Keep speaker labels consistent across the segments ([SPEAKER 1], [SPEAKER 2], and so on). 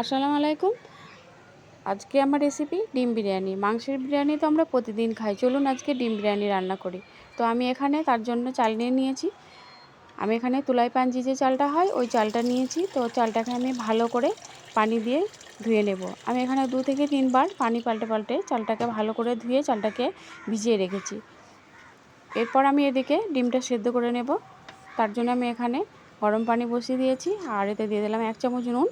[SPEAKER 1] আসসালামু আলাইকুম। আজকে আমার রেসিপি ডিম বিরিয়ানি। মাংসের বিরিয়ানি তো আমরা প্রতিদিন খাই। চলুন আজকে ডিম বিরিয়ানি রান্না করি। তো আমি এখানে তার জন্য চাল নিয়ে নিয়েছি। আমি এখানে তুলাই পাঞ্জি যে চালটা হয়, ওই চালটা নিয়েছি। তো চালটাকে আমি ভালো করে পানি দিয়ে ধুয়ে নেব। আমি এখানে দু থেকে তিনবার পানি পাল্টে পাল্টে চালটাকে ভালো করে ধুয়ে চালটাকে ভিজিয়ে রেখেছি। এরপর আমি এদিকে ডিমটা সেদ্ধ করে নেব। তার জন্য আমি এখানে গরম পানি বসিয়ে দিয়েছি। আর এতে দিয়ে দিলাম এক চামচ নুন।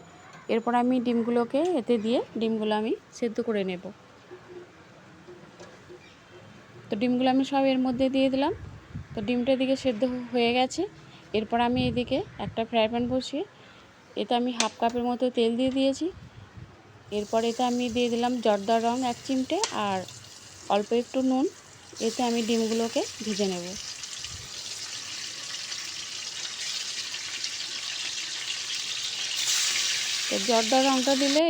[SPEAKER 1] এরপর আমি ডিমগুলোকে এতে দিয়ে ডিমগুলো আমি সেদ্ধ করে নেব। তো ডিমগুলো আমি সব এর মধ্যে দিয়ে দিলাম। তো ডিমটা এদিকে সেদ্ধ হয়ে গেছে। এরপর আমি এদিকে একটা ফ্রাই প্যান বসিয়ে এতে আমি হাফ কাপের মতো তেল দিয়ে দিয়েছি। এরপর এতে আমি দিয়ে দিলাম জর্দার রং এক চিমটে আর অল্প একটু নুন। এতে আমি ডিমগুলোকে ভেজে নেব। তো জর্দার রঙটা দিলে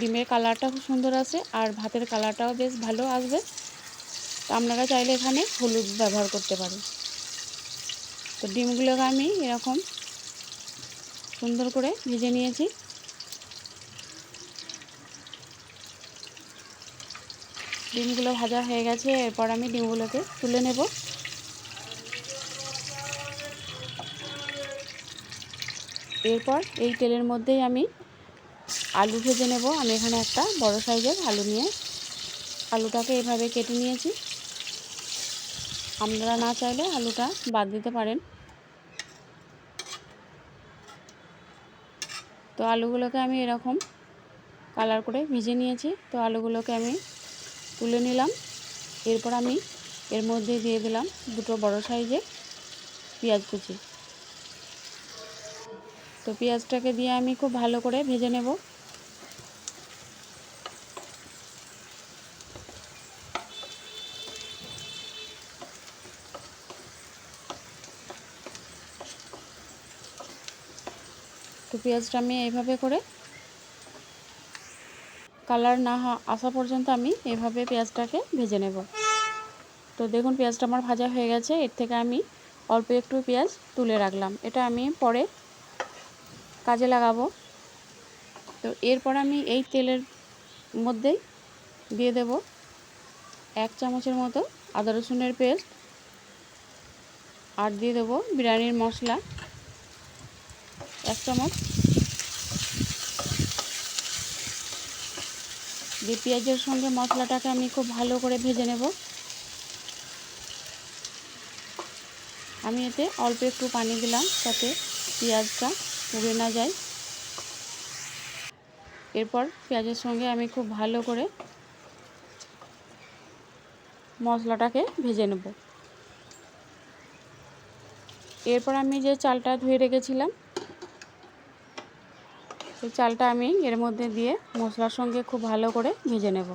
[SPEAKER 1] ডিমের কালারটা খুব সুন্দর আসে আর ভাতের কালারটাও বেশ ভালো আসবে। তো আপনারা চাইলে এখানে হলুদ ব্যবহার করতে পারেন। তো ডিমগুলোকে আমি এরকম সুন্দর করে ভেজে নিয়েছি। ডিমগুলো ভাজা হয়ে গেছে, এরপর আমি ডিমগুলোকে তুলে নেব। এরপর এই তেলের মধ্যেই আমি আলু ভেজে নেব। আমি এখানে একটা বড় সাইজের আলু নিয়ে আলুটাকে এভাবে কেটে নিয়েছি। আপনারা না চাইলে আলুটা বাদ দিতে পারেন। তো আলুগুলোকে আমি এরকম কালার করে ভিজে নিয়েছি। তো আলুগুলোকে আমি তুলে নিলাম। এরপর আমি এর মধ্যে দিয়ে দিলাম দুটো বড় সাইজের পেঁয়াজ কুচি। তো পেঁয়াজটাকে দিয়ে আমি খুব ভালো করে ভেজে নেব। তো পেঁয়াজটা আমি এইভাবে করে কালার না আসা পর্যন্ত আমি এভাবে পেঁয়াজটাকে ভেজে নেব। তো দেখুন পেঁয়াজটা আমার ভাজা হয়ে গেছে, এর থেকে আমি অল্প একটু পেঁয়াজ তুলে রাখলাম। এটা আমি পরে কাজে লাগাবো। তো এরপর আমি এই তেলের মধ্যেই দিয়ে দেব এক চামচের মতো আদা রসুনের পেস্ট। আর দিয়ে দেবো বিরিয়ানির মশলা। চামচ। দিয়ে পেঁয়াজের সঙ্গে মশলাটাকে আমি খুব ভালো করে ভেজে নেব। আমি এতে অল্প একটু পানি দিলাম যাতে পেঁয়াজটা পুড়ে না যায়। এরপর পেঁয়াজের সঙ্গে আমি খুব ভালো করে মশলাটাকে ভেজে নেব। এরপর আমি যে চালটা ধুয়ে রেখেছিলাম সেই চালটা আমি এর মধ্যে দিয়ে মশলার সঙ্গে খুব ভালো করে ভেজে নেব।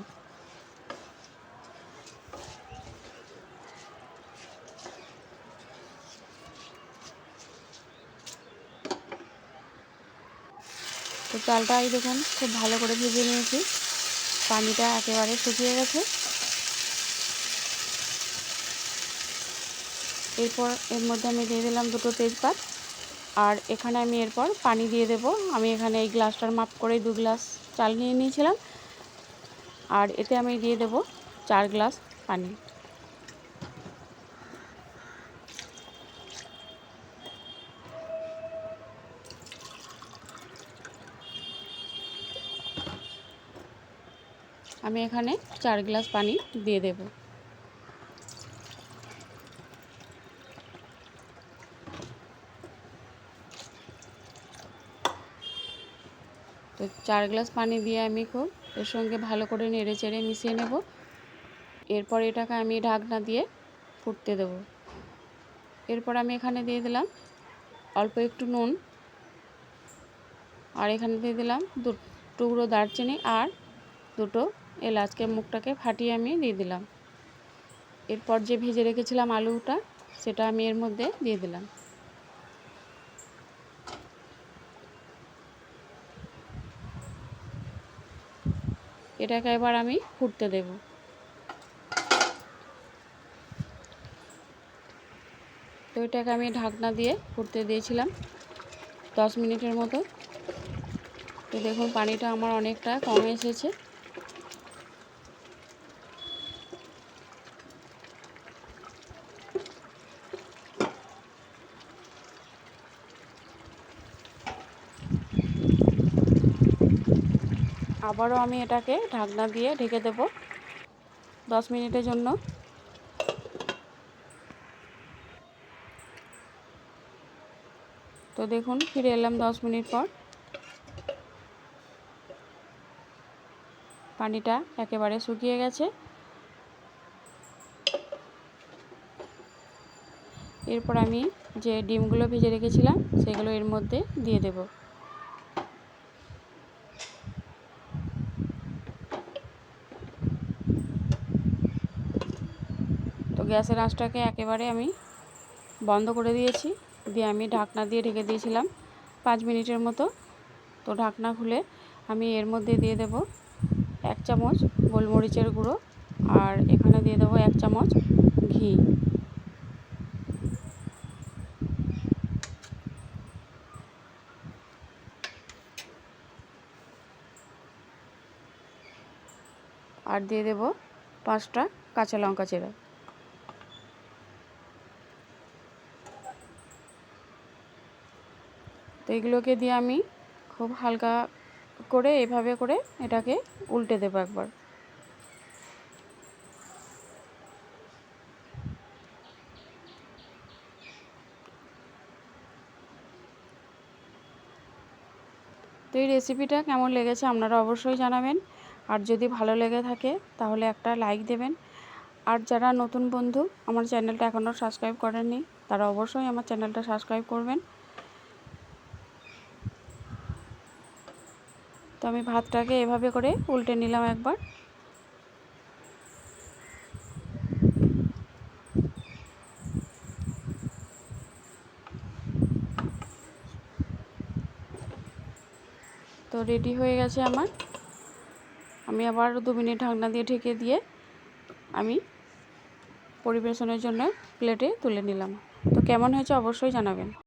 [SPEAKER 1] তো চালটা এই দেখুন, খুব ভালো করে ভেজে নিয়েছি। পানিটা একেবারে শুকিয়ে গেছে। এরপর এর মধ্যে আমি দিয়ে দিলাম দুটো তেজপাত। আর এখানে আমি এরপর পানি দিয়ে দেব। আমি এখানে এই গ্লাসটার মাপ করে দু গ্লাস চাল নিয়ে নিয়েছিলাম। আর এতে আমি দিয়ে দেব চার গ্লাস পানি। আমি এখানে চার গ্লাস পানি দিয়ে দেব। তো চার গ্লাস পানি দিয়ে আমি খুব এর সঙ্গে ভালো করে নেড়ে চেড়ে মিশিয়ে নেব। এরপর এটাকে আমি ঢাকনা দিয়ে ফুটতে দেব। এরপর আমি এখানে দিয়ে দিলাম অল্প একটু নুন আর এখানে দিয়ে দিলাম দু টুকরো দারচিনি আর দুটো এলাচকে মুখটাকে ফাটিয়ে আমি দিয়ে দিলাম। এরপর যে ভেজে রেখেছিলাম আলুটা সেটা আমি এর মধ্যে দিয়ে দিলাম। এটাকে এবার আমি ফুটতে দেব। তো এটাকে আমি ঢাকনা দিয়ে ফুটতে দিয়েছিলাম দশ মিনিটের মতো। তো দেখুন, পানিটা আমার অনেকটা কমে এসেছে। আবারও আমি এটাকে ঢাকনা দিয়ে ঢেকে দেব দশ মিনিটের জন্য। তো দেখুন, ফিরে এলাম দশ মিনিট পর। পানিটা একেবারে শুকিয়ে গেছে। এরপর আমি যে ডিমগুলো ভেজে রেখেছিলাম, সেগুলো এর মধ্যে দিয়ে দেব। গ্যাসের আঁচটাকে একেবারে আমি বন্ধ করে দিয়েছি। দিয়ে আমি ঢাকনা দিয়ে ঢেকে দিয়েছিলাম পাঁচ মিনিটের মতো। তো ঢাকনা খুলে আমি এর মধ্যে দিয়ে দেব এক চামচ গোলমরিচের গুঁড়ো আর এখানে দিয়ে দেবো এক চামচ ঘি। আর দিয়ে দেব পাঁচটা কাঁচা লঙ্কা চেরা। এগুলোকে দিয়ে আমি খুব হালকা করে এভাবে করে এটাকে উল্টে দেবো একবার। তো এই রেসিপিটা কেমন লেগেছে আপনারা অবশ্যই জানাবেন। আর যদি ভালো লেগে থাকে তাহলে একটা লাইক দেবেন। আর যারা নতুন বন্ধু, আমার চ্যানেলটা এখনও সাবস্ক্রাইব করেননি, তারা অবশ্যই আমার চ্যানেলটা সাবস্ক্রাইব করবেন। তো আমি ভাতটাকে এভাবে করে উল্টে নিলাম একবার। তো রেডি হয়ে গেছে আমার। আমি আবার দু মিনিট ঢাকনা দিয়ে ঢেকে দিয়ে আমি পরিবেশনের জন্য প্লেটে তুলে নিলাম। তো কেমন হয়েছে অবশ্যই জানাবেন।